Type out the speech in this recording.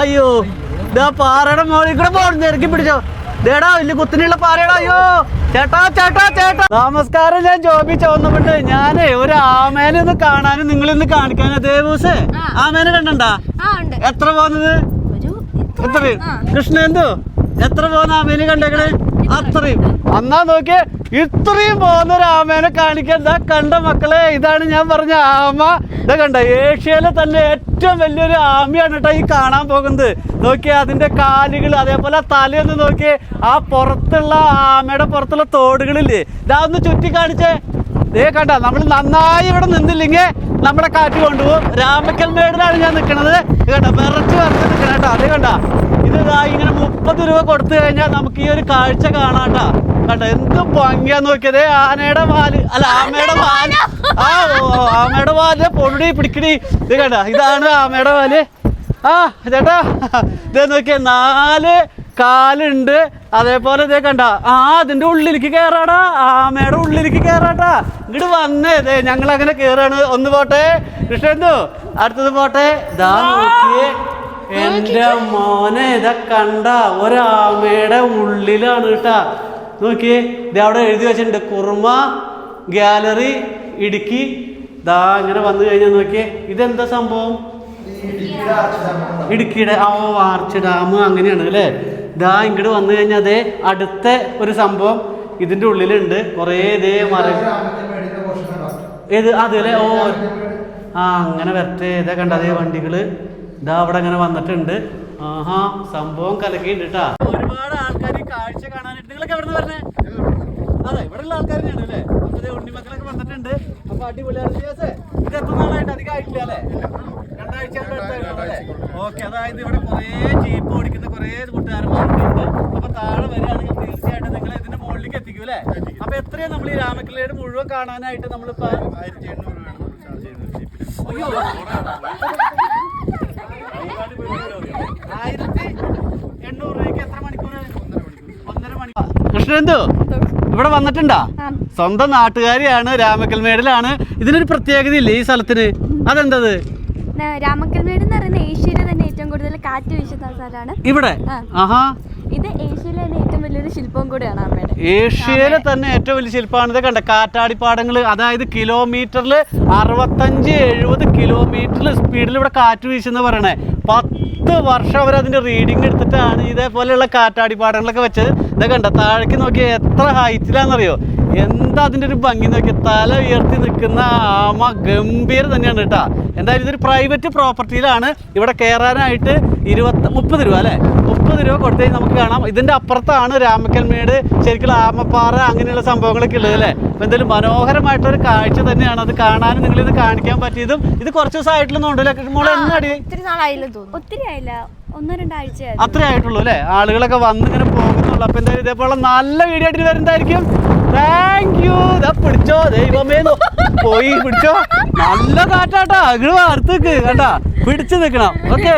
അയ്യോ ഇതാ പാറയുടെ മോളിൽ കൂടെ പോകണം ഇറക്കി പിടിച്ചോ. ദേടാ വലിയ കുത്തിനുള്ള പാറയുടെ അയ്യോ. ചേട്ടാ ചേട്ടാ ചേട്ടാ. നമസ്കാരം ഞാൻ ജോബി ചോന്നപ്പെട്ട് ഞാനേ ഒരു ആമേനെ ഒന്ന് കാണാനും നിങ്ങളിന്ന് കാണിക്കാനും. അതേ ദിവസേ ആമേനെ കണ്ടണ്ടാ? എത്ര പോകുന്നത് ഒരു കൃഷ്ണ എന്തോ? എത്ര പോകുന്ന ആമേനെ കണ്ടേക്കണേ? അത്രയും. അന്നാ നോക്കിയേ ഇത്രയും പോകുന്ന ഒരു ആമേനെ കാണിക്കാൻ കണ്ട മക്കളെ ഇതാണ് ഞാൻ പറഞ്ഞ ആമ. ഇതാ കണ്ട ഏഷ്യയിലെ തന്നെ ഏറ്റവും വലിയൊരു ആമയാണ് കേട്ടോ ഈ കാണാൻ പോകുന്നത്. നോക്കിയേ അതിന്റെ കാലുകൾ അതേപോലെ തലയൊന്ന് നോക്കിയേ ആ പുറത്തുള്ള ആമയുടെ പുറത്തുള്ള തോടുകളില്ലേ. ഇതാ ഒന്ന് ചുറ്റി കാണിച്ചേ. ദേ കണ്ട നമ്മൾ നന്നായി ഇവിടെ നിന്നില്ലെങ്കിൽ നമ്മുടെ കാറ്റ് കൊണ്ടുപോകും. രാമക്കൽ മേടിലാണ് ഞാൻ നിൽക്കുന്നത്. കണ്ട വിറച്ച് വിറച്ച് നിൽക്കണം കേട്ടോ. അത് കണ്ട ഇത് ഇങ്ങനെ മുപ്പത് രൂപ കൊടുത്തു കഴിഞ്ഞാൽ നമുക്ക് ഈ ഒരു കാഴ്ച കാണാട്ടാ കണ്ട? എന്ത് ഭംഗിയാ നോക്കിയത്. ആനയുടെ പാൽ അല്ല ആമയുടെ പാൽ ആ ആമയുടെ പാൽ പൊടി പിടിക്കടി. ഇത് കണ്ട? ഇതാണ് ആമയുടെ പാൽ ആ ചേട്ടാ. ഇത് നോക്കിയേ നാല് കാലുണ്ട്. അതേപോലെ ഇതേ കണ്ട? ആ അതിന്റെ ഉള്ളിലേക്ക് കേറാടാ. ആമയുടെ ഉള്ളിലേക്ക് കേറാട്ടാ. ഇങ്ങോട്ട് വന്നേ. ഇതേ ഞങ്ങൾ അങ്ങനെ കേറാണ്. ഒന്ന് പോട്ടെ. കൃഷ്ണന്തു അടുത്തത് പോട്ടെ. ദാ നോക്കിയേ. എന്റെ മോനെ ഇതാ കണ്ട. ഒരാമയുടെ ഉള്ളിലാണ് കേട്ടാ. നോക്കിയേ ഇത് അവിടെ എഴുതി വെച്ചിട്ടുണ്ട് കുറുമ ഗാലറി ഇടുക്കി. ദാ ഇങ്ങനെ വന്നു കഴിഞ്ഞാൽ നോക്കിയേ ഇതെന്താ സംഭവം? ഇടുക്കിയുടെ ആ ആർച്ച് ഡാം അങ്ങനെയാണ് അല്ലേ? ദാ ഇങ്ങോട്ട് വന്നു കഴിഞ്ഞാൽ അതേ അടുത്ത ഒരു സംഭവം ഇതിന്റെ ഉള്ളിലുണ്ട്. കുറേ ഇതേ മരം ഏത്? അതെ അല്ലേ? ഓ ആ അങ്ങനെ വരട്ടെ. ഇതാ കണ്ട അതേ വണ്ടികൾ. ഇതാ അവിടെ അങ്ങനെ വന്നിട്ടുണ്ട്. ആഹാ സംഭവം കലക്കിണ്ട് കേട്ടാ ഒരുപാട് ആൾക്കാർ കാഴ്ച കാണാനായിട്ട് അവിടെ എവിടെ നിന്ന് പറഞ്ഞേ അതെ ഇവിടെ ഉള്ള ആൾക്കാർ തന്നെയാണ് അല്ലേ? അപ്പൊ ഉണ്ണി ഉണ്ണിമക്കളൊക്കെ വന്നിട്ടുണ്ട്. അപ്പൊ അടിപൊളിയാണ് ദിവസേ ഇത് എത്ര നാളായിട്ട് അധികം ആയിട്ടില്ല അല്ലേ? രണ്ടാഴ്ച ഓക്കെ അതായത് ഇവിടെ കുറേ ജീപ്പ് ഓടിക്കുന്ന കുറേ കൂട്ടുകാരന്മാരുണ്ട്. അപ്പൊ താഴെ വരികയാണെങ്കിൽ തീർച്ചയായിട്ടും നിങ്ങൾ ഇതിന്റെ മുകളിലേക്ക് എത്തിക്കും അല്ലേ? അപ്പൊ എത്രയാണ് നമ്മൾ ഈ രാമക്കിളയുടെ മുഴുവൻ കാണാനായിട്ട് നമ്മളിപ്പോ ആയിരത്തി എണ്ണൂറ് ആയിരത്തി കൃഷ്ണന്തു ഇവിടെ വന്നിട്ടുണ്ടാ? സ്വന്തം നാട്ടുകാരിയാണ് രാമക്കൽമേടിലാണ്. ഇതിനൊരു പ്രത്യേകത ഇല്ലേ ഈ സ്ഥലത്തിന്? അതെന്തത്? രാമക്കൽമേട് എന്ന് പറയുന്ന ഏഷ്യയിലെ തന്നെ ഏറ്റവും കൂടുതൽ കാറ്റ് വീശുന്ന സ്ഥലമാണ്. ഇവിടെ? ആഹാ. ഇത് ഏഷ്യയിലെ തന്നെ ഏറ്റവും വലിയൊരു ശില്പം കൂടിയാണ് അമ്മയുടെ. ഏഷ്യയിലെ തന്നെ ഏറ്റവും വലിയ ശില്പമാണ്. ഇത് കണ്ട? കാറ്റാടിപ്പാടങ്ങൾ അതായത് കിലോമീറ്ററിൽ അറുപത്തഞ്ച് എഴുപത് കിലോമീറ്ററിൽ സ്പീഡിൽ ഇവിടെ കാറ്റ് വീശുന്ന പറയണേ. പത്ത് വർഷം അവർ അതിന്റെ റീഡിങ് എടുത്തിട്ടാണ് ഇതേപോലെയുള്ള കാറ്റാടിപ്പാടങ്ങളൊക്കെ വെച്ചത്. ഇത് കണ്ട? താഴേക്ക് നോക്കി എത്ര ഹൈറ്റിലാണെന്നറിയോ എന്താ അതിന്റെ ഒരു ഭംഗി നോക്കി തല ഉയർത്തി നിൽക്കുന്ന ആമ ഗംഭീരം തന്നെയാണ് കേട്ടാ. എന്തായാലും ഇതൊരു പ്രൈവറ്റ് പ്രോപ്പർട്ടിയിലാണ് ഇവിടെ കയറാനായിട്ട് ഇരുപത്തി മുപ്പത് രൂപ അല്ലേ? മുപ്പത് രൂപ കൊടുത്തു കഴിഞ്ഞാൽ നമുക്ക് കാണാം. ഇതിന്റെ അപ്പുറത്താണ് രാമക്കൽമേട് ശരിക്കും ആമപ്പാറ അങ്ങനെയുള്ള സംഭവങ്ങളൊക്കെ ഉള്ളത് അല്ലേ? അപ്പൊ എന്തായാലും മനോഹരമായിട്ടൊരു കാഴ്ച തന്നെയാണ് അത് കാണാനും നിങ്ങൾ ഇത് കാണിക്കാൻ പറ്റിയതും. ഇത് കുറച്ച് ദിവസമായിട്ടുള്ള നോണ്ടല്ലേ മോളെ എന്നാടി ഒത്തിരി നാളായില്ലെന്ന് തോന്നുന്നു. ഒത്തിരി ആയില്ല. ഒന്നോ രണ്ടാഴ്ച അത്രേ ആയിട്ടുള്ളൂ അല്ലേ? ആളുകളൊക്കെ വന്ന് ഇങ്ങനെ പോകുന്നുള്ളൂ. അപ്പൊ എന്തായാലും ഇതേപോലെ നല്ല വീഡിയോ ആയിട്ട് വരുന്നതായിരിക്കും. താങ്ക് യു ഇതാ പിടിച്ചോ ദൈവമേ. പോയി പിടിച്ചോ. നല്ല കാറ്റാട്ടാ. അങ്ങോട്ട് വാർത്തേക്ക് കേട്ടാ പിടിച്ചു നിൽക്കണം. ഓക്കെ